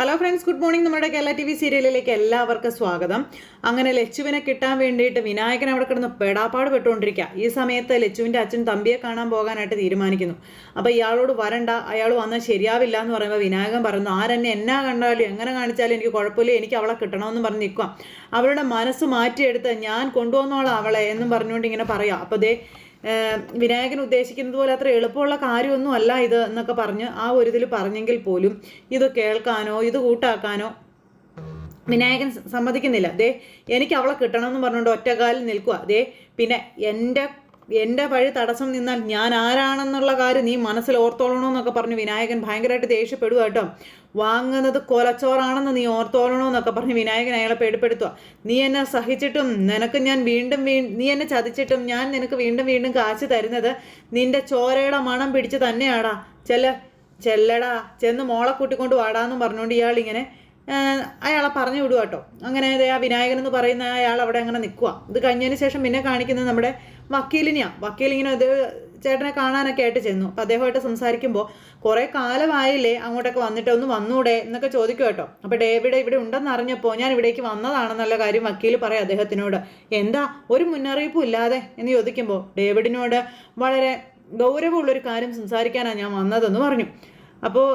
Hello friends good morning നമ്മുടെ Kerala T V സീരിയലിലേക്ക് എല്ലാവർക്കും സ്വാഗതം. അങ്ങനെ ലച്ചുവിനെ കിട്ടാൻ വേണ്ടിയിട്ട് വിനായകൻ അവിടെ കിടന്ന് പെടാപ്പാട് പെട്ടുകൊണ്ടിരിക്കുക. ഈ സമയത്ത് ലച്ചുവിന്റെ അച്ഛൻ തമ്പിയെ കാണാൻ പോകാനായിട്ട് തീരുമാനിക്കുന്നു. അപ്പോൾ ഇയാളോട് വരണ്ട അയാൾ വന്നാൽ ശരിയാവില്ല എന്ന് പറയുമ്പോൾ വിനായകൻ പറയുന്നു ആരെന്നെ എന്നാ കണ്ടാലും എങ്ങനെ കാണിച്ചാലും എനിക്ക് കുഴപ്പമില്ല എനിക്ക് അവളെ കിട്ടണമെന്ന് പറഞ്ഞ് നിൽക്കുക അവളുടെ മനസ്സ് മാറ്റിയെടുത്ത് ഞാൻ കൊണ്ടുവന്നോളാം അവളെ എന്നും പറഞ്ഞുകൊണ്ട് ഇങ്ങനെ പറയാം അപ്പോൾ ദേ വിനായകൻ ഉദ്ദേശിക്കുന്നത് പോലെ അത്ര എളുപ്പമുള്ള കാര്യമൊന്നും അല്ല ഇത് എന്നൊക്കെ പറഞ്ഞ് ആ ഒരു ഇതിൽ പറഞ്ഞെങ്കിൽ പോലും ഇത് കേൾക്കാനോ ഇത് കൂട്ടാക്കാനോ വിനായകൻ സമ്മതിക്കുന്നില്ല. ദേ എനിക്ക് അവളെ കിട്ടണം എന്ന് പറഞ്ഞുകൊണ്ട് ഒറ്റക്കാലിൽ നിൽക്കുക ദേ പിന്നെ എന്റെ എന്റെ വഴി തടസ്സം നിന്നാൽ ഞാൻ ആരാണെന്നുള്ള കാര്യം നീ മനസ്സിൽ ഓർത്തോളണമെന്നൊക്കെ പറഞ്ഞ് വിനായകൻ ഭയങ്കരമായിട്ട് ദേഷ്യപ്പെടുക കേട്ടോ. വാങ്ങുന്നത് കൊലച്ചോറാണെന്ന് നീ ഓർത്തോളണമെന്നൊക്കെ പറഞ്ഞ് വിനായകൻ അയാളെ പേടിപ്പെടുത്തുക നീ എന്നെ സഹിച്ചിട്ടും നിനക്ക് ഞാൻ വീണ്ടും വീ നീ എന്നെ ചതിച്ചിട്ടും ഞാൻ നിനക്ക് വീണ്ടും വീണ്ടും കാശ് തരുന്നത് നിന്റെ ചോരയുടെ മണം പിടിച്ച് തന്നെയാടാ. ചെല്ല ചെല്ലടാ. ചെന്ന് മോളെ കൂട്ടിക്കൊണ്ട് വാടാന്ന് പറഞ്ഞുകൊണ്ട് ഇയാൾ ഇങ്ങനെ അയാളെ പറഞ്ഞു വിടുക കേട്ടോ. അങ്ങനെ ആ വിനായകൻ എന്ന് പറയുന്ന അയാൾ അവിടെ അങ്ങനെ നിൽക്കുക ഇത് കഴിഞ്ഞതിന് ശേഷം പിന്നെ കാണിക്കുന്നത് നമ്മുടെ വക്കീലിനെയാണ് വക്കീൽ ഇങ്ങനെ ഇത് ചേട്ടനെ കാണാനൊക്കെ ആയിട്ട് ചെന്നു. അപ്പോൾ അദ്ദേഹമായിട്ട് സംസാരിക്കുമ്പോൾ കുറേ കാലമായില്ലേ അങ്ങോട്ടൊക്കെ വന്നിട്ട് ഒന്ന് വന്നൂടെ എന്നൊക്കെ ചോദിക്കും കേട്ടോ. അപ്പോൾ ഡേവിഡ് ഇവിടെ ഉണ്ടെന്ന് അറിഞ്ഞപ്പോൾ ഞാൻ ഇവിടേക്ക് വന്നതാണെന്നുള്ള കാര്യം വക്കീൽ പറയാം അദ്ദേഹത്തിനോട്. എന്താ? ഒരു മുന്നറിയിപ്പും ഇല്ലാതെ എന്ന് ചോദിക്കുമ്പോൾ ഡേവിഡിനോട് വളരെ ഗൗരവമുള്ളൊരു കാര്യം സംസാരിക്കാനാണ് ഞാൻ വന്നതെന്ന് പറഞ്ഞു. അപ്പോൾ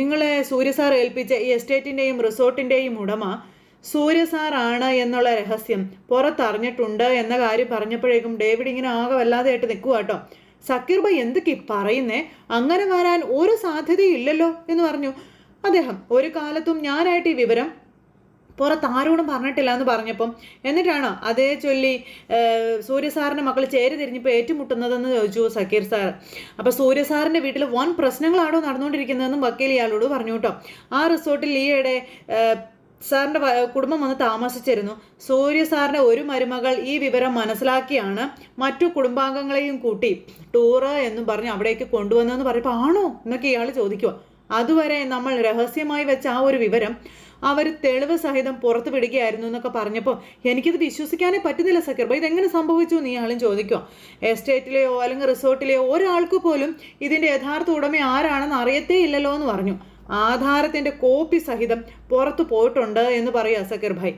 നിങ്ങളെ സൂര്യ സാർ ഏൽപ്പിച്ച ഈ എസ്റ്റേറ്റിന്റെയും റിസോർട്ടിന്റെയും ഉടമ സൂര്യ സാറാണ് എന്നുള്ള രഹസ്യം പുറത്തറിഞ്ഞിട്ടുണ്ട് എന്ന കാര്യം പറഞ്ഞപ്പോഴേക്കും ഡേവിഡ് ഇങ്ങനെ ആകെ വല്ലാതെയായിട്ട് നിൽക്കുക കേട്ടോ. സക്കീർ ഭായ് എന്തൊക്കെ പറയുന്നേ? അങ്ങനെ വരാൻ ഒരു സാധ്യതയില്ലല്ലോ എന്ന് പറഞ്ഞു. അദ്ദേഹം ഒരു കാലത്തും ഞാനായിട്ട് ഈ വിവരം പുറത്ത് ആരോടും പറഞ്ഞിട്ടില്ല എന്ന് പറഞ്ഞപ്പം എന്നിട്ടാണോ അതേ ചൊല്ലി സൂര്യസാറിന്റെ സൂര്യ സാറിന്റെ മക്കൾ ചേരി തിരിഞ്ഞപ്പോൾ ഏറ്റുമുട്ടുന്നതെന്ന് ചോദിച്ചു സക്കീർ സാർ. അപ്പോൾ സൂര്യ സാറിന്റെ വീട്ടിൽ വൻ പ്രശ്നങ്ങളാണോ നടന്നുകൊണ്ടിരിക്കുന്നതെന്നും വക്കീൽ ഇയാളോട് പറഞ്ഞു കേട്ടോ. ആ റിസോർട്ടിൽ ഈയിടെ സാറിന്റെ കുടുംബം വന്ന് താമസിച്ചിരുന്നു. സൂര്യ സാറിന്റെ ഒരു മരുമകൾ ഈ വിവരം മനസ്സിലാക്കിയാണ് മറ്റു കുടുംബാംഗങ്ങളെയും കൂട്ടി ടൂറ് എന്നും പറഞ്ഞ് അവിടേക്ക് കൊണ്ടുവന്നതെന്ന് പറഞ്ഞപ്പോൾ ആണോ? എന്നൊക്കെ ഇയാൾ ചോദിക്കുക അതുവരെ നമ്മൾ രഹസ്യമായി വെച്ച ആ ഒരു വിവരം അവർ തെളിവ് സഹിതം പുറത്തു വിടുകയായിരുന്നു എന്നൊക്കെ പറഞ്ഞപ്പോൾ എനിക്കിത് വിശ്വസിക്കാനേ പറ്റുന്നില്ല സക്കീർ ഇത് ഇതെങ്ങനെ സംഭവിച്ചു? എന്ന് ഇയാളും ചോദിക്കുക എസ്റ്റേറ്റിലെയോ അല്ലെങ്കിൽ റിസോർട്ടിലെയോ ഒരാൾക്ക് പോലും ഇതിന്റെ യഥാർത്ഥ ഉടമ ആരാണെന്ന് അറിയത്തേ ഇല്ലല്ലോ എന്ന് പറഞ്ഞു. ആധാരത്തിന്റെ കോപ്പി സഹിതം പുറത്തു പോയിട്ടുണ്ട് എന്ന് പറയുക സക്കീർ ഭായ്.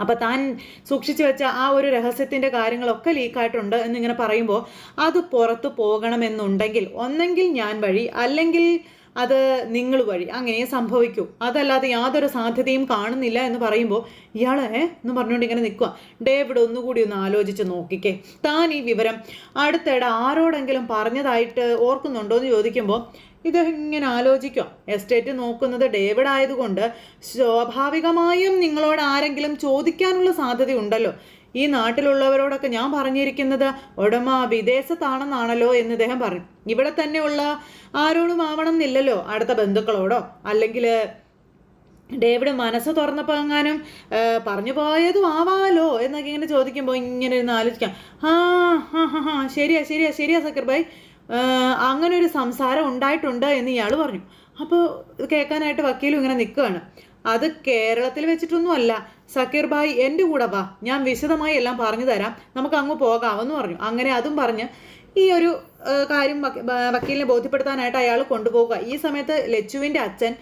അപ്പം താൻ സൂക്ഷിച്ചു വെച്ച ആ ഒരു രഹസ്യത്തിന്റെ കാര്യങ്ങളൊക്കെ ലീക്കായിട്ടുണ്ട് എന്നിങ്ങനെ പറയുമ്പോൾ അത് പുറത്തു പോകണമെന്നുണ്ടെങ്കിൽ ഒന്നെങ്കിൽ ഞാൻ വഴി അല്ലെങ്കിൽ അത് നിങ്ങൾ വഴി. അങ്ങനെ സംഭവിക്കൂ. അതല്ലാതെ യാതൊരു സാധ്യതയും കാണുന്നില്ല എന്ന് പറയുമ്പോൾ ഇയാളെ എന്ന് പറഞ്ഞുകൊണ്ട് ഇങ്ങനെ നിൽക്കുക ഡേവിഡ് ഒന്നുകൂടി ഒന്ന് ആലോചിച്ച് നോക്കിക്കേ. താൻ ഈ വിവരം അടുത്തിടെ ആരോടെങ്കിലും പറഞ്ഞതായിട്ട് ഓർക്കുന്നുണ്ടോ എന്ന് ചോദിക്കുമ്പോൾ ഇദ്ദേഹം ഇങ്ങനെ ആലോചിക്കാം. എസ്റ്റേറ്റ് നോക്കുന്നത് ഡേവിഡ് ആയതുകൊണ്ട് സ്വാഭാവികമായും നിങ്ങളോട് ആരെങ്കിലും ചോദിക്കാനുള്ള സാധ്യതയുണ്ടല്ലോ. ഈ നാട്ടിലുള്ളവരോടൊക്കെ ഞാൻ പറഞ്ഞിരിക്കുന്നത് ഉടമ വിദേശത്താണെന്നാണല്ലോ എന്ന് ഇദ്ദേഹം പറഞ്ഞു ഇവിടെ തന്നെയുള്ള ആരോടും ആവണം എന്നില്ലല്ലോ അടുത്ത ബന്ധുക്കളോടോ? അല്ലെങ്കിൽ ഡേവിഡ് മനസ്സ് ആ, പറഞ്ഞു പോയതും ആവാമല്ലോ എന്നൊക്കെ ഇങ്ങനെ ചോദിക്കുമ്പോൾ ഇങ്ങനെ ഇരുന്ന് ആലോചിക്കാം. ആ ഹാ ഹാ ശരിയാ ശരിയാ ശരിയാ സക്കർ ഭായ് അങ്ങനെ ഒരു സംസാരം ഉണ്ടായിട്ടുണ്ട് എന്ന് ഇയാൾ പറഞ്ഞു. അപ്പോൾ കേൾക്കാനായിട്ട് വക്കീലും ഇങ്ങനെ നിൽക്കുകയാണ്. അത് കേരളത്തിൽ വെച്ചിട്ടൊന്നുമല്ല. സക്കീർ ഭായ് എന്റെ കൂടെ വാ. ഞാൻ വിശദമായി എല്ലാം പറഞ്ഞു തരാം. നമുക്ക് അങ്ങ് പോകാമെന്ന് പറഞ്ഞു. അങ്ങനെ അതും പറഞ്ഞ് ഈ ഒരു കാര്യം വക്കീലിനെ ബോധ്യപ്പെടുത്താനായിട്ട് അയാൾ കൊണ്ടുപോകുക ഈ സമയത്ത് ലച്ചുവിന്റെ അച്ഛൻ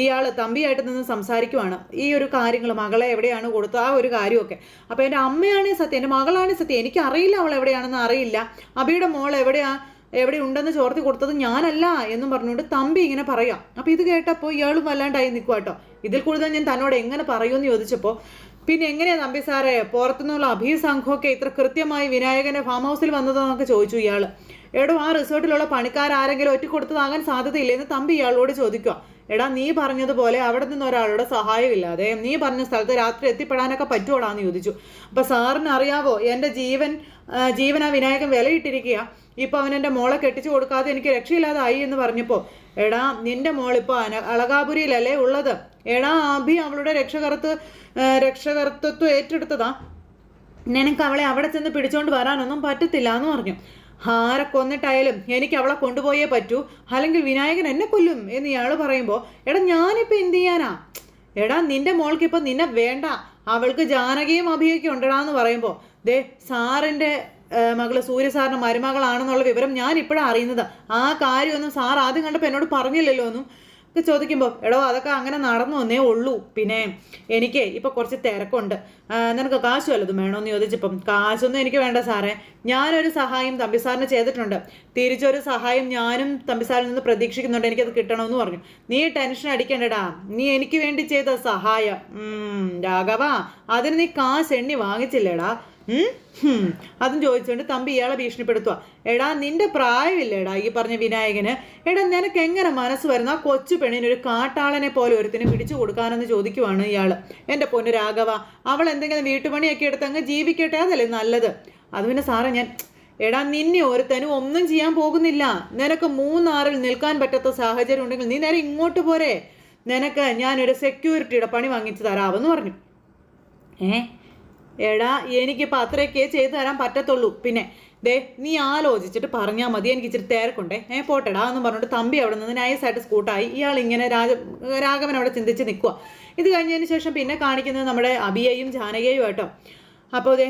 ഇയാൾ തമ്പിയായിട്ട് നിന്ന് സംസാരിക്കുവാണ്. ഈ ഒരു കാര്യങ്ങൾ മകളെ എവിടെയാണ് കൊടുത്തത് ആ ഒരു കാര്യമൊക്കെ. അപ്പോൾ എന്റെ അമ്മയാണ് സത്യം എന്റെ മകളാണ് സത്യം. എനിക്കറിയില്ല അവൾ എവിടെയാണെന്ന് അറിയില്ല. അബിയുടെ മോൾ എവിടെയാ? എവിടെ ഉണ്ടെന്ന് ചോർത്തി കൊടുത്തത് ഞാനല്ല എന്നും പറഞ്ഞുകൊണ്ട് തമ്പി ഇങ്ങനെ പറയാം. അപ്പോൾ ഇത് കേട്ടപ്പോൾ ഇയാളും വല്ലാണ്ടായി നിൽക്കുക കേട്ടോ ഇതിൽ കൂടുതൽ ഞാൻ തന്നോട് എങ്ങനെ പറയുമെന്ന് ചോദിച്ചപ്പോൾ പിന്നെ എങ്ങനെയാ തമ്പി സാറേ പുറത്തുനിന്നുള്ള അഭീ സംഘമൊക്കെ ഇത്ര കൃത്യമായി വിനായകന്റെ ഫാം ഹൗസിൽ വന്നതെന്നൊക്കെ ചോദിച്ചു ഇയാൾ എടോ ആ റിസോർട്ടിലുള്ള പണിക്കാരാരെങ്കിലും ഒറ്റ കൊടുത്തതാകാൻ സാധ്യതയില്ലെന്ന് തമ്പി ഇയാളോട് ചോദിക്കുക എടാ നീ പറഞ്ഞതുപോലെ അവിടെ നിന്ന് ഒരാളുടെ സഹായമില്ലാതെ നീ പറഞ്ഞ സ്ഥലത്ത് രാത്രി എത്തിപ്പെടാനൊക്കെ പറ്റുമോടാന്ന് ചോദിച്ചു. അപ്പോൾ സാറിന് അറിയാവോ എന്റെ ജീവൻ ജീവൻ ആ വിനായകൻ വിലയിട്ടിരിക്കുക ഇപ്പോൾ അവൻ എന്റെ മോളെ കെട്ടിച്ചു കൊടുക്കാതെ എനിക്ക് രക്ഷയില്ലാതായി എന്ന് പറഞ്ഞപ്പോൾ എടാ നിന്റെ മോളിപ്പോൾ അന അളകാപുരിയിലല്ലേ ഉള്ളത്? എടാ അഭി അവളുടെ രക്ഷകർത്ത് രക്ഷകർത്തൃത്വം ഏറ്റെടുത്തതാ. നിനക്ക് അവളെ അവിടെ ചെന്ന് പിടിച്ചോണ്ട് വരാനൊന്നും പറ്റത്തില്ല എന്ന് പറഞ്ഞു. ആരെ കൊന്നിട്ടായാലും എനിക്ക് അവളെ കൊണ്ടുപോയേ പറ്റൂ. അല്ലെങ്കിൽ വിനായകൻ എന്നെ കൊല്ലും എന്ന് ഇയാൾ പറയുമ്പോൾ എടാ ഞാനിപ്പോൾ എന്ത് ചെയ്യാനാ? എടാ നിന്റെ മോൾക്ക് ഇപ്പം നിന്നെ വേണ്ട. അവൾക്ക് ജാനകിയും അഭിയൊക്കെ ഉണ്ടടാന്ന് പറയുമ്പോൾ ദേ സാറിന്റെ മകൾ സൂര്യ സാറിന് മരുമകളാണെന്നുള്ള വിവരം ഞാൻ ഇപ്പോഴാണ് അറിയുന്നത്. ആ കാര്യമൊന്നും സാർ ആദ്യം കണ്ടപ്പോൾ എന്നോട് പറഞ്ഞില്ലല്ലോ ഒന്നും. ഒക്കെ ചോദിക്കുമ്പോൾ എടോ അതൊക്കെ അങ്ങനെ നടന്നു വന്നേ ഉള്ളൂ. പിന്നെ എനിക്ക് ഇപ്പോൾ കുറച്ച് തിരക്കുണ്ട്. നിനക്ക് കാശ് വല്ലതും വേണമെന്ന് ചോദിച്ചപ്പം കാശൊന്നും എനിക്ക് വേണ്ട സാറേ. ഞാനൊരു സഹായം തമ്പി സാറിന് ചെയ്തിട്ടുണ്ട്. തിരിച്ചൊരു സഹായം ഞാനും തമ്പി സാറിൽ നിന്ന് പ്രതീക്ഷിക്കുന്നുണ്ട്. എനിക്കത് കിട്ടണമെന്ന് പറഞ്ഞു. നീ ടെൻഷൻ അടിക്കണ്ടടാ. നീ എനിക്ക് വേണ്ടി ചെയ്ത സഹായം. രാഘവ അതിന് നീ കാശ് എണ്ണി വാങ്ങിച്ചില്ലേടാ. അതും ചോദിച്ചുകൊണ്ട് തമ്പി ഇയാളെ ഭീഷണിപ്പെടുത്തുക എടാ നിന്റെ പ്രായമില്ലേടാ ഈ പറഞ്ഞ വിനായകന്? എടാ നിനക്ക് എങ്ങനെ മനസ്സ് വരുന്ന? ആ കൊച്ചു പെണ്ണിന് ഒരു കാട്ടാളനെ പോലെ ഒരുത്തിന് പിടിച്ചു കൊടുക്കാനെന്ന് ചോദിക്കുവാണ് ഇയാൾ. എന്റെ പൊന്ന് രാഘവ അവൾ എന്തെങ്കിലും വീട്ടുപണിയൊക്കെ എടുത്ത് അങ്ങ് ജീവിക്കട്ടെ? അതല്ലേ നല്ലത്. അത് പിന്നെ സാറേ ഞാൻ എടാ നിന്നെ ഒരുത്തനും ഒന്നും ചെയ്യാൻ പോകുന്നില്ല. നിനക്ക് മൂന്നാറിൽ നിൽക്കാൻ പറ്റാത്ത സാഹചര്യം ഉണ്ടെങ്കിൽ നീ നേരെ ഇങ്ങോട്ട് പോരെ. നിനക്ക് ഞാനൊരു സെക്യൂരിറ്റിയുടെ പണി വാങ്ങിച്ചു തരാമെന്ന് പറഞ്ഞു. ഏ? എടാ എനിക്കിപ്പോൾ അത്രയൊക്കെ ചെയ്തു തരാൻ പറ്റത്തുള്ളൂ. പിന്നെ ദേ നീ ആലോചിച്ചിട്ട് പറഞ്ഞാൽ മതി. എനിക്ക് ഇച്ചിരി തിരക്കുണ്ടേ. ഏ പോട്ടെടാ എന്ന് പറഞ്ഞിട്ട് തമ്പി അവിടെ നിന്ന് നൈസായിട്ട് സ്കൂട്ടായി ഇയാൾ ഇങ്ങനെ രാജ രാഘവൻ അവിടെ ചിന്തിച്ച് നിൽക്കുക ഇത് കഴിഞ്ഞതിന് ശേഷം പിന്നെ കാണിക്കുന്നത് നമ്മുടെ അബിയയും ജാനകിയും ആട്ടോ. അപ്പോൾ ദേ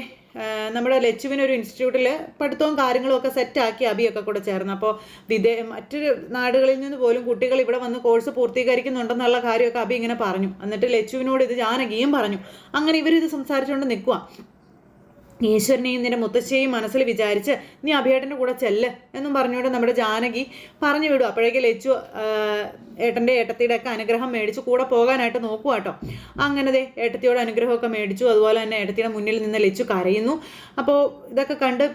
നമ്മുടെ ലച്ചുവിനൊരു ഇൻസ്റ്റിറ്റ്യൂട്ടിൽ പഠിത്തവും കാര്യങ്ങളും ഒക്കെ സെറ്റാക്കി അബിയൊക്കെ കൂടെ ചേർന്ന്. അപ്പോൾ വിദേ മറ്റൊരു നാടുകളിൽ നിന്ന് പോലും കുട്ടികൾ ഇവിടെ വന്ന് കോഴ്സ് പൂർത്തീകരിക്കുന്നുണ്ടെന്നുള്ള കാര്യമൊക്കെ അബി ഇങ്ങനെ പറഞ്ഞു. എന്നിട്ട് ലച്ചുവിനോട് ഇത് ജാനകിയും പറഞ്ഞു. അങ്ങനെ ഇവരിത് സംസാരിച്ചുകൊണ്ട് നിൽക്കുക ഈശ്വരനെയും നിന്റെ മുത്തശ്ശിയെയും മനസ്സിൽ വിചാരിച്ച് നീ അഭിയേട്ടന്റെ കൂടെ ചെല്ല് എന്നും പറഞ്ഞുകൊണ്ട് നമ്മുടെ ജാനകി പറഞ്ഞു വിടും. അപ്പോഴേക്ക് ലച്ചു ഏട്ടന്റെ ഏട്ടത്തിയുടെ ഒക്കെ അനുഗ്രഹം മേടിച്ച് കൂടെ പോകാനായിട്ട് നോക്കുക കേട്ടോ. അങ്ങനെ ദേ ഏട്ടത്തിയോട് അനുഗ്രഹമൊക്കെ മേടിച്ചു. അതുപോലെ തന്നെ ഏട്ടത്തിയുടെ മുന്നിൽ നിന്ന് ലച്ചു കരയുന്നു. അപ്പോൾ ഇതൊക്കെ കണ്ട്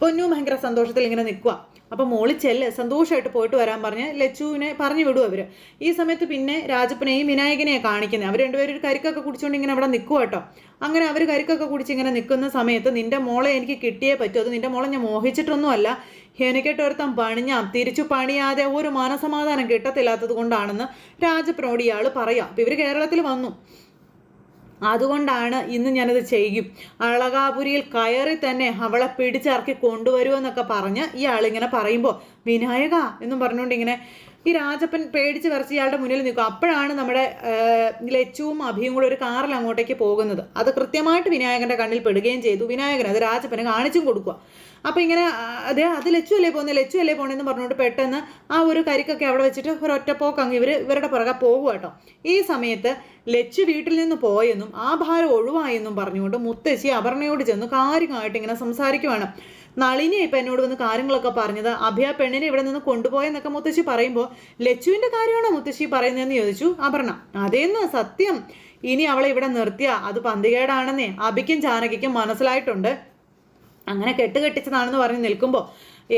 പൊന്നു ഭയങ്കര സന്തോഷത്തിൽ ഇങ്ങനെ നിൽക്കുക അപ്പോൾ മോളി ചെല്ല് സന്തോഷമായിട്ട് പോയിട്ട് വരാൻ പറഞ്ഞ് ലച്ചുവിനെ പറഞ്ഞു വിടും അവർ ഈ സമയത്ത് പിന്നെ രാജപ്പനെയും വിനായകനെയാണ് കാണിക്കുന്നത് അവർ രണ്ടുപേരും ഒരു കരിക്കൊക്കെ കുടിച്ചുകൊണ്ട് ഇങ്ങനെ അവിടെ നിൽക്കുക കേട്ടോ. അങ്ങനെ അവർ കരിക്കൊക്കെ കുടിച്ച് ഇങ്ങനെ നിൽക്കുന്ന സമയത്ത് നിന്റെ മോളെ എനിക്ക് കിട്ടിയേ പറ്റൂ. അത് നിന്റെ മോളെ ഞാൻ മോഹിച്ചിട്ടൊന്നുമല്ല. എനിക്കിട്ടൊരുത്തം പണിഞ്ഞാം തിരിച്ചു പണിയാതെ ഒരു മനസമാധാനം കിട്ടത്തില്ലാത്തത് കൊണ്ടാണെന്ന് രാജപ്പനോട് ഇയാൾ പറയാം. അപ്പോൾ ഇവർ കേരളത്തിൽ വന്നു. അതുകൊണ്ടാണ് ഇന്ന് ഞാനത് ചെയ്യും. അളകാപുരിയിൽ കയറി തന്നെ അവളെ പിടിച്ചിറക്കി കൊണ്ടുവരുമെന്നൊക്കെ പറഞ്ഞ് ഇയാളിങ്ങനെ പറയുമ്പോൾ വിനായക എന്നും പറഞ്ഞുകൊണ്ട് ഇങ്ങനെ ഈ രാജപ്പൻ പേടിച്ച് വരച്ച് ഇയാളുടെ മുന്നിൽ നിൽക്കും. അപ്പോഴാണ് നമ്മുടെ ലച്ചുവും അഭിയും കൂടെ ഒരു കാറിൽ അങ്ങോട്ടേക്ക് പോകുന്നത്. അത് കൃത്യമായിട്ട് വിനായകന്റെ കണ്ണിൽ പെടുകയും ചെയ്തു. വിനായകൻ അത് രാജപ്പന് കാണിച്ചും കൊടുക്കുക. അപ്പോൾ ഇങ്ങനെ അതെ അത് ലച്ചു അല്ലേ പോകുന്നത് ലച്ചു അല്ലേ പോകണമെന്ന് പറഞ്ഞുകൊണ്ട് പെട്ടെന്ന് ആ ഒരു കരിക്കൊക്കെ അവിടെ വെച്ചിട്ട് ഒരു ഒറ്റപ്പോക്ക് അങ്ങ് ഇവർ ഇവരുടെ പുറകെ പോകുക കേട്ടോ. ഈ സമയത്ത് ലച്ചു വീട്ടിൽ നിന്ന് പോയെന്നും ആ ഭാരം ഒഴിവായെന്നും പറഞ്ഞുകൊണ്ട് മുത്തശ്ശി അപർണയോട് ചെന്ന് കാര്യമായിട്ട് ഇങ്ങനെ സംസാരിക്കുവാണ്. നളിനി ഇപ്പം എന്നോട് വന്ന് കാര്യങ്ങളൊക്കെ പറഞ്ഞത് അഭയ പെണ്ണിനെ ഇവിടെ നിന്ന് കൊണ്ടുപോയെന്നൊക്കെ മുത്തശ്ശി പറയുമ്പോൾ ലച്ചുവിന്റെ കാര്യമാണോ മുത്തശ്ശി പറയുന്നതെന്ന് ചോദിച്ചു അപർണ. അതേന്ന് സത്യം. ഇനി അവളെ ഇവിടെ നിർത്തിയാ അത് പന്തികേടാണെന്നേ. അഭിക്കും ജാനകിക്കും മനസ്സിലായിട്ടുണ്ട്. അങ്ങനെ കെട്ടുകെട്ടിച്ചതാണെന്ന് പറഞ്ഞ് നിൽക്കുമ്പോൾ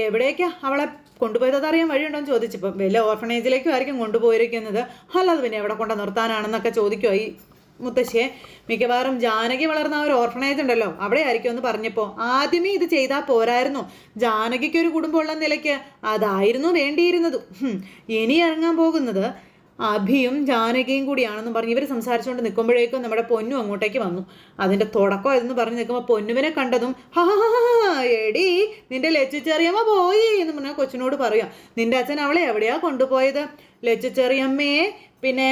എവിടേക്കാണ് അവളെ കൊണ്ടുപോയത് അറിയാൻ വഴിയുണ്ടോ എന്ന് ചോദിച്ചപ്പോൾ വലിയ ഓർഫണേജിലേക്കും ആയിരിക്കും കൊണ്ടുപോയിരിക്കുന്നത്. അല്ലാതെ പിന്നെ എവിടെ കൊണ്ട് നിർത്താനാണെന്നൊക്കെ ചോദിക്കുമോ ഈ മുത്തശ്ശിയെ. മിക്കവാറും ജാനകി വളർന്ന ഒരു ഓർഫണേജ് ഉണ്ടല്ലോ അവിടെ ആയിരിക്കും എന്ന് പറഞ്ഞപ്പോൾ ആദ്യമേ ഇത് ചെയ്താൽ പോരായിരുന്നു. ജാനകിക്ക് ഒരു കുടുംബമുള്ള നിലയ്ക്ക് അതായിരുന്നു വേണ്ടിയിരുന്നത്. ഇനി ഇറങ്ങാൻ പോകുന്നത് അഭിയും ജാനകിയും കൂടിയാണെന്ന് പറഞ്ഞ് ഇവർ സംസാരിച്ചുകൊണ്ട് നിൽക്കുമ്പോഴേക്കും നമ്മുടെ പൊന്നു അങ്ങോട്ടേക്ക് വന്നു. അതിന്റെ തുടക്കം അതെന്ന് പറഞ്ഞ് നിൽക്കുമ്പോൾ പൊന്നുവിനെ കണ്ടതും എടി നിന്റെ ലച്ചുച്ചെറിയമ്മ പോയി എന്ന് പറഞ്ഞാൽ കൊച്ചിനോട് പറയാം. നിന്റെ അച്ഛൻ അവളെ എവിടെയാ കൊണ്ടുപോയത്? ലച്ചുച്ചെറിയമ്മയെ പിന്നെ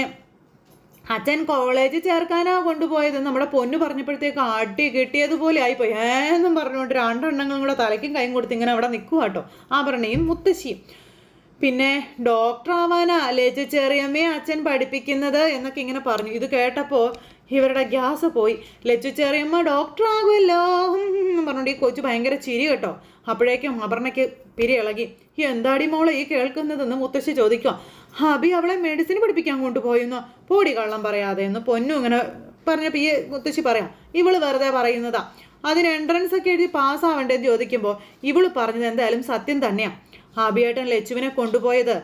അച്ഛൻ കോളേജിൽ ചേർക്കാനാ കൊണ്ടുപോയത്. നമ്മുടെ പൊന്നു പറഞ്ഞപ്പോഴത്തേക്ക് അടി കിട്ടിയതുപോലെ ആയിപ്പോയി. ഏന്നും പറഞ്ഞുകൊണ്ട് രണ്ടെണ്ണങ്ങളും കൂടെ തലയ്ക്കും കൈയും കൊടുത്ത് ഇങ്ങനെ അവിടെ നിൽക്കുക കേട്ടോ ആഭരണയും മുത്തശ്ശിയും. പിന്നെ ഡോക്ടർ ആവാനാ ലേച്ച ചെറിയമ്മയെ അച്ഛൻ പഠിപ്പിക്കുന്നത് എന്നൊക്കെ ഇങ്ങനെ പറഞ്ഞു. ഇത് കേട്ടപ്പോൾ ഇവരുടെ ഗ്യാസ് പോയി. ലച്ചു ചെറിയമ്മ ഡോക്ടർ ആകുമല്ലോ എന്ന് പറഞ്ഞുകൊണ്ട് ഈ കൊച്ചു ഭയങ്കര ചിരി കേട്ടോ. അപ്പോഴേക്കും അപർണയ്ക്ക് പിരി ഇളകി. ഈ എന്താടി മോളെ ഈ കേൾക്കുന്നതെന്ന് മുത്തശ്ശി ചോദിക്കുക ഹബി അവളെ മെഡിസിൻ പഠിപ്പിക്കാൻ കൊണ്ടുപോയെന്നോ? പോടി കള്ളം പറയാതെ എന്ന് പൊന്നു ഇങ്ങനെ പറഞ്ഞപ്പോൾ ഈ മുത്തശ്ശി പറയാം. ഇവൾ വെറുതെ പറയുന്നതാ. അതിന് എൻട്രൻസ് ഒക്കെ എഴുതി പാസ്സാവേണ്ടതെന്ന് ചോദിക്കുമ്പോൾ ഇവൾ പറഞ്ഞത് എന്തായാലും സത്യം തന്നെയാണ് ഹാബിയേട്ടൻ ലച്ചുവിനെ കൊണ്ടുപോയത്.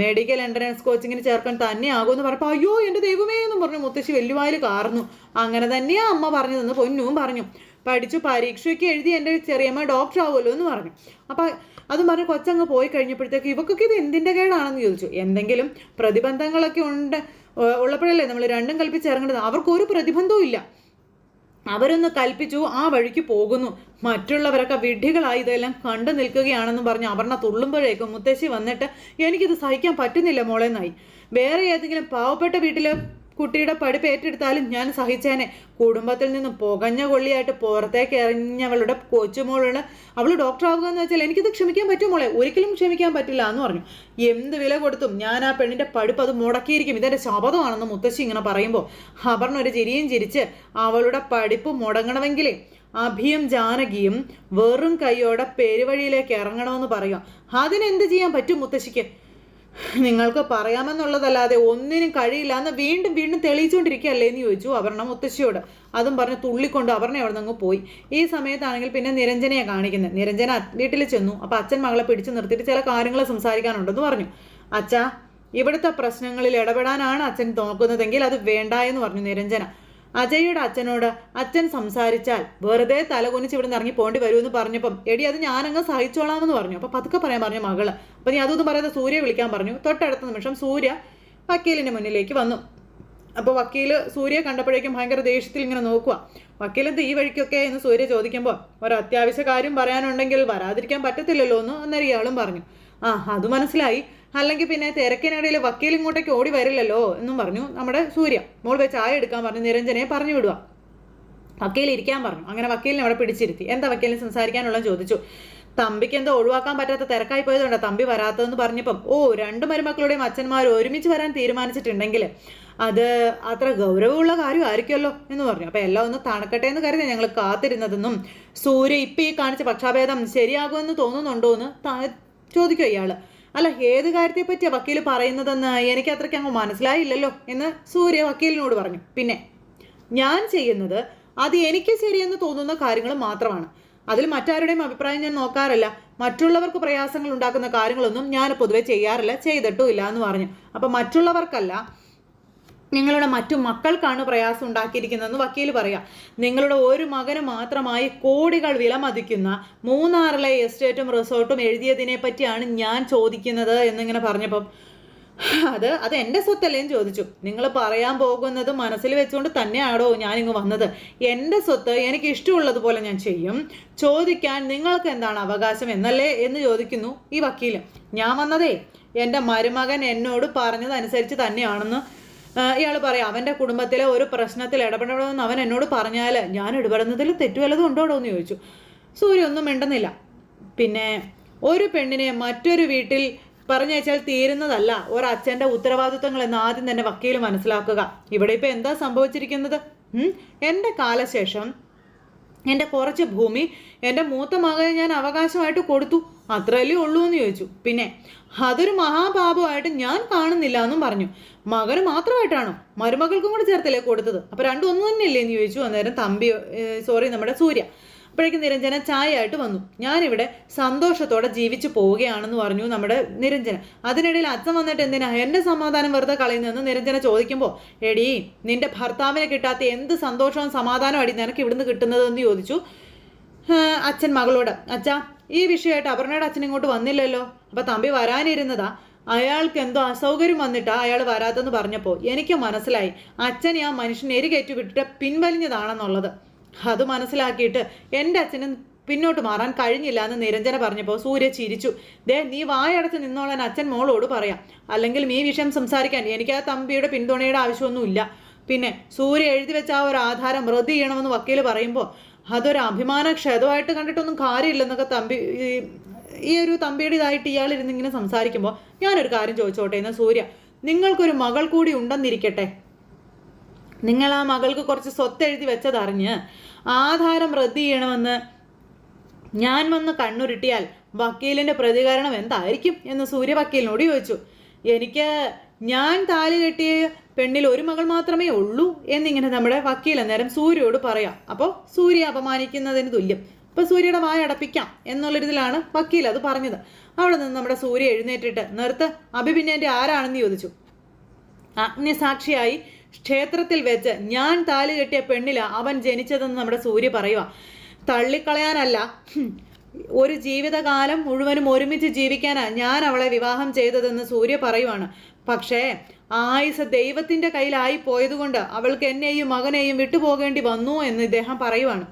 മെഡിക്കൽ എൻട്രൻസ് കോച്ചിങ്ങിന് ചേർക്കാൻ തന്നെ ആകുമെന്ന് പറഞ്ഞപ്പോൾ അയ്യോ എന്റെ ദൈവമേ എന്നും പറഞ്ഞു മുത്തശ്ശി വെല്ലുവായിൽ കാർന്നു അങ്ങനെ തന്നെയാ അമ്മ പറഞ്ഞതെന്ന് പൊന്നും പറഞ്ഞു. പഠിച്ചു പരീക്ഷയ്ക്ക് എഴുതി എന്റെ ചെറിയമ്മ ഡോക്ടർ ആവുമല്ലോ എന്ന് പറഞ്ഞു. അപ്പം അതും പറഞ്ഞ് കൊച്ചങ്ങ് പോയി കഴിഞ്ഞപ്പോഴത്തേക്ക് ഇവക്കൊക്കെ ഇത് എന്തിന്റെ കേടാണെന്ന് ചോദിച്ചു. എന്തെങ്കിലും പ്രതിബന്ധങ്ങളൊക്കെ ഉണ്ട് ഉള്ളപ്പോഴല്ലേ നമ്മൾ രണ്ടും കൽപ്പിച്ച് ഇറങ്ങേണ്ടത്? അവർക്കൊരു പ്രതിബന്ധവും ഇല്ല അവരൊന്ന് കൽപ്പിച്ചു ആ വഴിക്ക് പോകുന്നു. മറ്റുള്ളവരൊക്കെ വിഡ്ഢികളായി ഇതെല്ലാം കണ്ടു നിൽക്കുകയാണെന്ന് പറഞ്ഞ് അപർണ തുള്ളുമ്പോഴേക്കും മുത്തശ്ശി വന്നിട്ട് എനിക്കിത് സഹിക്കാൻ പറ്റുന്നില്ല മോളെന്നായി വേറെ ഏതെങ്കിലും പാവപ്പെട്ട വീട്ടിലെ കുട്ടിയുടെ പഠിപ്പ് ഏറ്റെടുത്താലും ഞാൻ സഹിച്ചേനെ. കുടുംബത്തിൽ നിന്നും പുകഞ്ഞ കൊള്ളിയായിട്ട് പുറത്തേക്ക് എറിഞ്ഞവളുടെ കൊച്ചുമോളുള്ള അവൾ ഡോക്ടർ ആവുക എന്ന് വെച്ചാൽ എനിക്കിത് ക്ഷമിക്കാൻ പറ്റും മോളെ? ഒരിക്കലും ക്ഷമിക്കാൻ പറ്റില്ല എന്ന് പറഞ്ഞു. എന്ത് വില കൊടുത്തും ഞാൻ ആ പെണ്ണിന്റെ പഠിപ്പ് അത് മുടക്കിയിരിക്കും. ഇതെന്റെ ശപഥമാണെന്ന് മുത്തശ്ശി ഇങ്ങനെ പറയുമ്പോൾ അപർണ ഒരു ചിരിയും ചിരിച്ച് അവളുടെ പഠിപ്പ് മുടങ്ങണമെങ്കിലേ അഭിയും ജാനകിയും വെറും കൈയോടെ പെരുവഴിയിലേക്ക് ഇറങ്ങണമെന്ന് പറയുക അതിനെന്ത് ചെയ്യാൻ പറ്റും മുത്തശ്ശിക്ക്? നിങ്ങൾക്ക് പറയാമെന്നുള്ളതല്ലാതെ ഒന്നിനും കഴിയില്ല എന്ന് വീണ്ടും വീണ്ടും തെളിയിച്ചുകൊണ്ടിരിക്കുകയല്ലേ എന്ന് ചോദിച്ചു അപർണ മുത്തശ്ശിയോട്. അതും പറഞ്ഞ് തുള്ളിക്കൊണ്ട് അപർണ അവിടെ നിന്ന് പോയി. ഈ സമയത്താണെങ്കിൽ പിന്നെ നിരഞ്ജനയെ കാണിക്കുന്നത് നിരഞ്ജന വീട്ടിൽ ചെന്നു. അപ്പോൾ അച്ഛൻ മകളെ പിടിച്ചു നിർത്തിയിട്ട് ചില കാര്യങ്ങൾ സംസാരിക്കാനുണ്ടെന്ന് പറഞ്ഞു. അച്ഛാ ഇവിടുത്തെ പ്രശ്നങ്ങളിൽ ഇടപെടാനാണ് അച്ഛൻ നോക്കുന്നതെങ്കിൽ അത് വേണ്ട എന്ന് പറഞ്ഞു നിരഞ്ജന. അജയുടെ അച്ഛനോട് അച്ഛൻ സംസാരിച്ചാൽ വെറുതെ തലകുനിച്ച് ഇവിടെ ഇറങ്ങി പോകേണ്ടി വരുമെന്ന് പറഞ്ഞപ്പം എടി അത് ഞാനങ്ങ് സഹിച്ചോളാമെന്ന് പറഞ്ഞു. അപ്പോൾ പതുക്കെ പറയാൻ പറഞ്ഞു മകൾ. അപ്പോൾ നീ അതൊന്നും പറയാതെ സൂര്യ വിളിക്കാൻ പറഞ്ഞു. തൊട്ടടുത്ത നിമിഷം സൂര്യ വക്കീലിന്റെ മുന്നിലേക്ക് വന്നു. അപ്പോൾ വക്കീൽ സൂര്യ കണ്ടപ്പോഴേക്കും ഭയങ്കര ദേഷ്യത്തിൽ ഇങ്ങനെ നോക്കുക വക്കീലെന്ത് ഈ വഴിക്കൊക്കെ? എന്ന് സൂര്യ ചോദിക്കുമ്പോൾ ഒരു അത്യാവശ്യ കാര്യം പറയാനുണ്ടെങ്കിൽ വരാതിരിക്കാൻ പറ്റത്തില്ലല്ലോ എന്ന് അന്നേരം ഇയാളും പറഞ്ഞു. ആ അത് മനസ്സിലായി. അല്ലെങ്കിൽ പിന്നെ തിരക്കിനിടയിൽ വക്കീൽ ഇങ്ങോട്ടേക്ക് ഓടി വരില്ലല്ലോ എന്നും പറഞ്ഞു. നമ്മുടെ സൂര്യ മോൾ പോയി ചായ എടുക്കാൻ പറഞ്ഞു നിരഞ്ജനെ പറഞ്ഞു വിടുക. വക്കീൽ ഇരിക്കാൻ പറഞ്ഞു. അങ്ങനെ വക്കീലിനെ അവിടെ പിടിച്ചിരുത്തി. എന്താ വക്കീലിന് സംസാരിക്കാനുള്ള ചോദിച്ചു. തമ്പിക്ക് എന്തോ ഒഴിവാക്കാൻ പറ്റാത്ത തിരക്കായി പോയതുകൊണ്ട് തമ്പി വരാത്തതെന്ന് പറഞ്ഞപ്പം ഓ രണ്ട് മരുമക്കളുടെയും അച്ഛന്മാർ ഒരുമിച്ച് വരാൻ തീരുമാനിച്ചിട്ടുണ്ടെങ്കിൽ അത് അത്ര ഗൗരവമുള്ള കാര്യമായിരിക്കുമല്ലോ എന്ന് പറഞ്ഞു. അപ്പോൾ എല്ലാം ഒന്ന് തണക്കട്ടെ എന്ന് കരുതി ഞങ്ങൾ കാത്തിരുന്നതെന്നും സൂര്യ ഇപ്പം ഈ കാണിച്ച പക്ഷാഭേദം ശരിയാകുമെന്ന് തോന്നുന്നുണ്ടോ എന്ന് ചോദിക്കും ഇയാൾ അല്ല ഏത് കാര്യത്തെ പറ്റിയാ വക്കീൽ പറയുന്നതെന്ന് എനിക്ക് അത്രയ്ക്ക് അങ്ങ് മനസ്സിലായില്ലല്ലോ എന്ന് സൂര്യ വക്കീലിനോട് പറഞ്ഞു. പിന്നെ ഞാൻ ചെയ്യുന്നത് അത് എനിക്ക് ശരിയെന്ന് തോന്നുന്ന കാര്യങ്ങൾ മാത്രമാണ്. അതിൽ മറ്റാരുടെയും അഭിപ്രായം ഞാൻ നോക്കാറില്ല. മറ്റുള്ളവർക്ക് പ്രയാസങ്ങൾ ഉണ്ടാക്കുന്ന കാര്യങ്ങളൊന്നും ഞാൻ പൊതുവെ ചെയ്യാറില്ല ചെയ്തിട്ടും ഇല്ല എന്ന് പറഞ്ഞു. അപ്പം മറ്റുള്ളവർക്കല്ല നിങ്ങളുടെ മറ്റു മക്കൾക്കാണ് പ്രയാസം ഉണ്ടാക്കിയിരിക്കുന്നതെന്ന് വക്കീൽ പറയാം. നിങ്ങളുടെ ഒരു മകന് മാത്രമായി കോടികൾ വിലമതിക്കുന്ന മൂന്നാറിലെ എസ്റ്റേറ്റും റിസോർട്ടും എഴുതിയതിനെ പറ്റിയാണ് ഞാൻ ചോദിക്കുന്നത് എന്നിങ്ങനെ പറഞ്ഞപ്പം അത് അത് എന്റെ സ്വത്തല്ലേ എന്ന് ചോദിച്ചു. നിങ്ങൾ പറയാൻ പോകുന്നത് മനസ്സിൽ വെച്ചുകൊണ്ട് തന്നെയാണോ ഞാനിങ്ങ് വന്നത്. എന്റെ സ്വത്ത് എനിക്ക് ഇഷ്ടമുള്ളതുപോലെ ഞാൻ ചെയ്യും. ചോദിക്കാൻ നിങ്ങൾക്ക് എന്താണ് അവകാശം എന്നല്ലേ എന്ന് ചോദിക്കുന്നു ഈ വക്കീൽ ഞാൻ വന്നതേ എന്റെ മരുമകൻ എന്നോട് പറഞ്ഞതനുസരിച്ച് തന്നെയാണെന്ന് ഇയാൾ പറയാം അവന്റെ കുടുംബത്തിലെ ഒരു പ്രശ്നത്തിൽ ഇടപെടണമെന്ന് അവൻ എന്നോട് പറഞ്ഞാൽ ഞാൻ ഇടപെടുന്നതിൽ തെറ്റു വല്ലതും ഉണ്ടോടോ എന്ന് ചോദിച്ചു. സൂര്യ ഒന്നും മിണ്ടുന്നില്ല. പിന്നെ ഒരു പെണ്ണിനെ മറ്റൊരു വീട്ടിൽ പറഞ്ഞയച്ചാൽ തീരുന്നതല്ല. ഒരച്ഛന്റെ ഉത്തരവാദിത്വങ്ങൾ എന്ന് ആദ്യം തന്നെ വക്കീൽ മനസ്സിലാക്കുക. ഇവിടെ ഇപ്പോൾ എന്താ സംഭവിച്ചിരിക്കുന്നത്? എന്റെ കാലശേഷം എന്റെ കുറച്ച് ഭൂമി എന്റെ മൂത്ത മകന് ഞാൻ അവകാശമായിട്ട് കൊടുത്തു. അത്രയല്ലേ ഉള്ളൂ എന്ന് ചോദിച്ചു. പിന്നെ അതൊരു മഹാപാപമായിട്ട് ഞാൻ കാണുന്നില്ല എന്നും പറഞ്ഞു. മകന് മാത്രമായിട്ടാണോ മരുമകൾക്കും കൂടെ ചേർത്തല്ലേ കൊടുത്തത്. അപ്പോൾ രണ്ടും ഒന്നും തന്നെയല്ലേ എന്ന് ചോദിച്ചു. അന്നേരം തമ്പി സോറി നമ്മുടെ സൂര്യ. അപ്പോഴേക്കും നിരഞ്ജന ചായയായിട്ട് വന്നു. ഞാനിവിടെ സന്തോഷത്തോടെ ജീവിച്ചു പോവുകയാണെന്ന് പറഞ്ഞു നമ്മുടെ നിരഞ്ജന. അതിനിടയിൽ അച്ഛൻ വന്നിട്ട് എന്തിനാ? എന്റെ സമാധാനം വെറുതെ കളയുന്നതെന്ന് നിരഞ്ജന ചോദിക്കുമ്പോൾ എടി നിന്റെ ഭർത്താവിനെ കിട്ടാത്ത എന്ത് സന്തോഷവും സമാധാനവും അടി നിനക്ക് ഇവിടുന്ന് കിട്ടുന്നതെന്ന് ചോദിച്ചു. അച്ഛൻ മകളോട് അച്ഛാ ഈ വിഷയമായിട്ട് അപർണയുടെ അച്ഛൻ ഇങ്ങോട്ട് വന്നില്ലല്ലോ. അപ്പം തമ്പി വരാനിരുന്നതാ. അയാൾക്ക് എന്തോ അസൗകര്യം വന്നിട്ടാ അയാൾ വരാത്തെന്ന് പറഞ്ഞപ്പോൾ എനിക്ക് മനസ്സിലായി. അച്ഛനെ ആ മനുഷ്യൻ എരികേറ്റു വിട്ടിട്ട് പിൻവലിഞ്ഞതാണെന്നുള്ളത്. അത് മനസ്സിലാക്കിയിട്ട് എന്റെ അച്ഛന് പിന്നോട്ട് മാറാൻ കഴിഞ്ഞില്ല എന്ന് നിരഞ്ജന പറഞ്ഞപ്പോൾ സൂര്യ ചിരിച്ചു. ദേ നീ വായടച്ച് നിന്നോളാൻ അച്ഛൻ മോളോട് പറയാം. അല്ലെങ്കിൽ ഈ വിഷയം സംസാരിക്കാൻ എനിക്ക് ആ തമ്പിയുടെ പിന്തുണയുടെ ആവശ്യമൊന്നുമില്ല. പിന്നെ സൂര്യ എഴുതി വെച്ച ആ ഒരു ആധാരം റദ്ദ് ചെയ്യണമെന്ന് വക്കീൽ പറയുമ്പോൾ അതൊരു അഭിമാന ക്ഷതമായിട്ട് കണ്ടിട്ടൊന്നും കാര്യമില്ലെന്നൊക്കെ തമ്പി ഈ ഒരു തമ്പിയുടെ ഇതായിട്ട് ഇയാൾ ഇരുന്നിങ്ങനെ സംസാരിക്കുമ്പോൾ ഞാനൊരു കാര്യം ചോദിച്ചോട്ടെ എന്നാൽ സൂര്യ നിങ്ങൾക്കൊരു മകൾ കൂടി ഉണ്ടെന്നിരിക്കട്ടെ. നിങ്ങൾ ആ മകൾക്ക് കുറച്ച് സ്വത്ത് എഴുതി വെച്ചതറിഞ്ഞ് ആധാരം റദ്ദ് ചെയ്യണമെന്ന് ഞാൻ വന്ന് കണ്ണുരുട്ടിയാൽ വക്കീലിന്റെ പ്രതികരണം എന്തായിരിക്കും എന്ന് സൂര്യ വക്കീലിനോട് ചോദിച്ചു. എനിക്ക് ഞാൻ താലി കെട്ടിയ പെണ്ണിൽ ഒരു മകൾ മാത്രമേ ഉള്ളൂ എന്നിങ്ങനെ നമ്മുടെ വക്കീൽ അന്നേരം സൂര്യയോട് പറയാം. അപ്പോൾ സൂര്യ അപമാനിക്കുന്നതിന് തുല്യം. അപ്പോൾ സൂര്യയുടെ വായ അടപ്പിക്കാം എന്നുള്ളൊരിതിലാണ് വക്കീൽ അത് പറഞ്ഞത്. അവിടെ നിന്ന് നമ്മുടെ സൂര്യ എഴുന്നേറ്റിട്ട് നിർത്ത് അഭി പിന്നെ എന്റെ ആരാണെന്ന് ചോദിച്ചു. അഗ്നിസാക്ഷിയായി ക്ഷേത്രത്തിൽ വെച്ച് ഞാൻ താലി കെട്ടിയ പെണ്ണില അവൻ ജനിച്ചതെന്ന് നമ്മുടെ സൂര്യ പറയുക തള്ളിക്കളയാനല്ല. ഒരു ജീവിതകാലം മുഴുവനും ഒരുമിച്ച് ജീവിക്കാനാണ് ഞാൻ അവളെ വിവാഹം ചെയ്തതെന്ന് സൂര്യ പറയുവാണ്. പക്ഷേ ആയുസ് ദൈവത്തിന്റെ കയ്യിലായി പോയതുകൊണ്ട് അവൾക്ക് എന്നെയും മകനെയും വിട്ടുപോകേണ്ടി വന്നു എന്ന് ഇദ്ദേഹം പറയുവാണ്.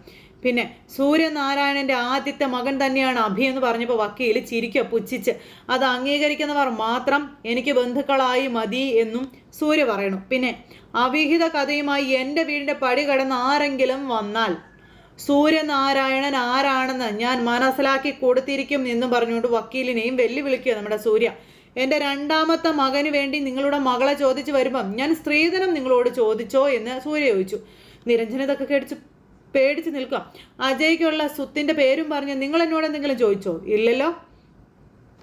പിന്നെ സൂര്യനാരായണന്റെ ആദ്യത്തെ മകൻ തന്നെയാണ് അഭി എന്ന് പറഞ്ഞപ്പോൾ വക്കീൽ ചിരിക്കുക പുച്ഛിച്ച് അത് അംഗീകരിക്കുന്നവർ മാത്രം എനിക്ക് ബന്ധുക്കളായി മതി എന്നും സൂര്യ പറയണു. പിന്നെ അവിഹിത കഥയുമായി എന്റെ വീടിന്റെ പടി കടന്ന് ആരെങ്കിലും വന്നാൽ സൂര്യനാരായണൻ ആരാണെന്ന് ഞാൻ മനസ്സിലാക്കി കൊടുത്തിരിക്കും എന്നും പറഞ്ഞുകൊണ്ട് വക്കീലിനെയും വെല്ലുവിളിക്കുക നമ്മുടെ സൂര്യ. എന്റെ രണ്ടാമത്തെ മകന് വേണ്ടി നിങ്ങളുടെ മകളെ ചോദിച്ചു വരുമ്പം ഞാൻ സ്ത്രീധനം നിങ്ങളോട് ചോദിച്ചോ? എന്ന് സൂര്യ ചോദിച്ചു. നിരഞ്ജന ഇതൊക്കെ കേടിച്ച് പേടിച്ച് നിൽക്കുക. അജയ്ക്കുള്ള സ്വത്തിന്റെ പേരും പറഞ്ഞ് നിങ്ങൾ എന്നോട് എന്തെങ്കിലും ചോദിച്ചോ? ഇല്ലല്ലോ.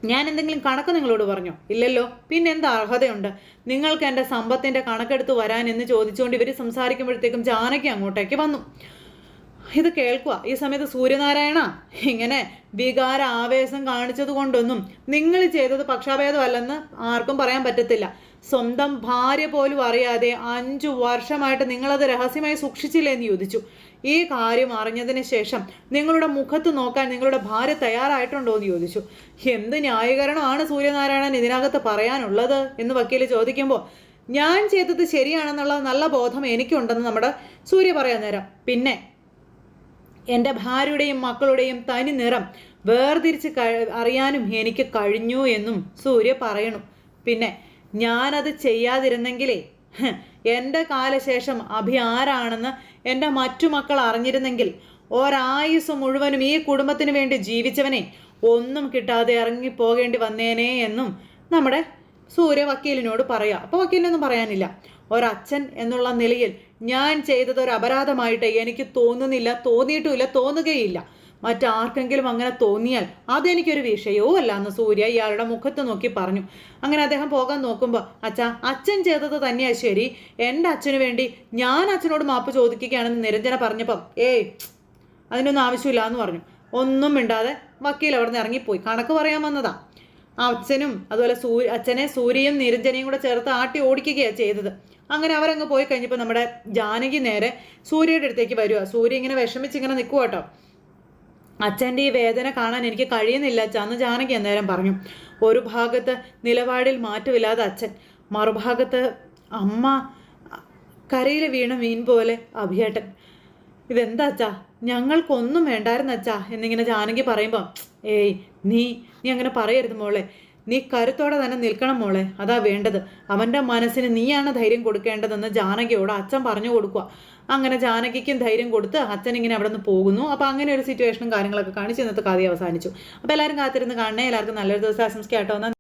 ഞാൻ എന്തെങ്കിലും കണക്ക് നിങ്ങളോട് പറഞ്ഞോ? ഇല്ലല്ലോ. പിന്നെ എന്ത് അർഹതയുണ്ട്? നിങ്ങൾക്ക് എന്റെ സമ്പത്തിന്റെ കണക്കെടുത്ത് വരാൻ എന്ന് ചോദിച്ചുകൊണ്ട് ഇവർ സംസാരിക്കുമ്പോഴത്തേക്കും ജാനകി അങ്ങോട്ടേക്ക് വന്നു. ഇത് കേൾക്കുക. ഈ സമയത്ത് സൂര്യനാരായണ ഇങ്ങനെ വികാര ആവേശം കാണിച്ചത് കൊണ്ടൊന്നും നിങ്ങൾ ചെയ്തത് പക്ഷാഭേദമല്ലെന്ന് ആർക്കും പറയാൻ പറ്റത്തില്ല. സ്വന്തം ഭാര്യ പോലും അറിയാതെ അഞ്ചു വർഷമായിട്ട് നിങ്ങളത് രഹസ്യമായി സൂക്ഷിച്ചില്ലേ എന്ന് ചോദിച്ചു. ഈ കാര്യം അറിഞ്ഞതിന് ശേഷം നിങ്ങളുടെ മുഖത്ത് നോക്കാൻ നിങ്ങളുടെ ഭാര്യ തയ്യാറായിട്ടുണ്ടോ എന്ന് ചോദിച്ചു. എന്ത് ന്യായീകരണമാണ് സൂര്യനാരായണൻ ഇതിനകത്ത് പറയാനുള്ളത് എന്ന് വക്കീൽ ചോദിക്കുമ്പോൾ ഞാൻ ചെയ്തത് ശരിയാണെന്നുള്ള നല്ല ബോധം എനിക്കുണ്ടെന്ന് നമ്മുടെ സൂര്യ പറയാൻ നേരം. പിന്നെ എന്റെ ഭാര്യയുടെയും മക്കളുടെയും തനി നിറം വേർതിരിച്ച് അറിയാനും എനിക്ക് കഴിഞ്ഞു എന്നും സൂര്യ പറയണു. പിന്നെ ഞാനത് ചെയ്യാതിരുന്നെങ്കിലേ എന്റെ കാലശേഷം അഭി ആരാണെന്ന് എന്റെ മറ്റു മക്കൾ അറിഞ്ഞിരുന്നെങ്കിൽ ഒരായുസ് മുഴുവനും ഈ കുടുംബത്തിന് വേണ്ടി ജീവിച്ചവനെ ഒന്നും കിട്ടാതെ ഇറങ്ങി ഇറങ്ങിപ്പോകേണ്ടി വന്നേനെ എന്നും നമ്മുടെ സൂര്യ വക്കീലിനോട് പറയാം. അപ്പോൾ വക്കീലിനൊന്നും പറയാനില്ല. ഒരച്ഛൻ എന്നുള്ള നിലയിൽ ഞാൻ ചെയ്തത് ഒരു അപരാധമായിട്ട് എനിക്ക് തോന്നുന്നില്ല തോന്നിയിട്ടുമില്ല തോന്നുകയില്ല. മറ്റാർക്കെങ്കിലും അങ്ങനെ തോന്നിയാൽ അതെനിക്കൊരു വിഷയവും അല്ല എന്ന് സൂര്യ ഇയാളുടെ മുഖത്ത് നോക്കി പറഞ്ഞു. അങ്ങനെ അദ്ദേഹം പോകാൻ നോക്കുമ്പോൾ അച്ഛ അച്ഛൻ ചെയ്തത് തന്നെയാ ശരി. എന്റെ അച്ഛനു വേണ്ടി ഞാൻ അച്ഛനോട് മാപ്പ് ചോദിക്കുകയാണെന്ന് നിരഞ്ജന പറഞ്ഞപ്പം ഏയ് അതിനൊന്നും ആവശ്യമില്ല എന്ന് പറഞ്ഞു. ഒന്നും മിണ്ടാതെ വക്കീൽ അവിടെ നിന്ന് ഇറങ്ങിപ്പോയി. കണക്ക് പറയാൻ വന്നതാ. അച്ഛനും അതുപോലെ സൂ അച്ഛനെ സൂര്യയും നിരഞ്ജനയും കൂടെ ചേർത്ത് ആട്ടി ഓടിക്കുകയാണ് ചെയ്തത്. അങ്ങനെ അവരങ്ങ് പോയി കഴിഞ്ഞപ്പോൾ നമ്മുടെ ജാനകി നേരെ സൂര്യയുടെ അടുത്തേക്ക് വരിക സൂര്യ ഇങ്ങനെ വിഷമിച്ച് ഇങ്ങനെ നിൽക്കുക കേട്ടോ അച്ഛന്റെ ഈ വേദന കാണാൻ എനിക്ക് കഴിയുന്നില്ല അച്ഛ. അന്ന് ജാനകി അന്നേരം പറഞ്ഞു ഒരു ഭാഗത്ത് നിലപാടിൽ മാറ്റമില്ലാതെ അച്ഛൻ മറുഭാഗത്ത് അമ്മ കരയിൽ വീണ മീൻ പോലെ അഭിയേട്ടൻ. ഇതെന്താ അച്ഛാ? ഞങ്ങൾക്കൊന്നും വേണ്ടായിരുന്നു അച്ഛാ. എന്നിങ്ങനെ ജാനകി പറയുമ്പോൾ ഏയ് നീ നീ അങ്ങനെ പറയരുത് മോളെ. നീ കരുത്തോടെ തന്നെ നിൽക്കണം മോളെ. അതാ വേണ്ടത്. അവന്റെ മനസ്സിന് നീയാണ് ധൈര്യം കൊടുക്കേണ്ടതെന്ന് ജാനകിയോട് അച്ഛൻ പറഞ്ഞു കൊടുക്കുക അങ്ങനെ ജാനകിക്കും ധൈര്യം കൊടുത്ത് അച്ഛൻ ഇങ്ങനെ അവിടെ നിന്ന് പോകുന്നു. അപ്പോൾ അങ്ങനെ ഒരു സിറ്റുവേഷനും കാര്യങ്ങളൊക്കെ കാണിച്ച് ഇന്നത്തെ കഥ അവസാനിച്ചു. അപ്പോൾ എല്ലാവരും കാത്തിരുന്ന് കാണണേ. എല്ലാവർക്കും നല്ലൊരു ദിവസം ആശംസിക്കാട്ടോ.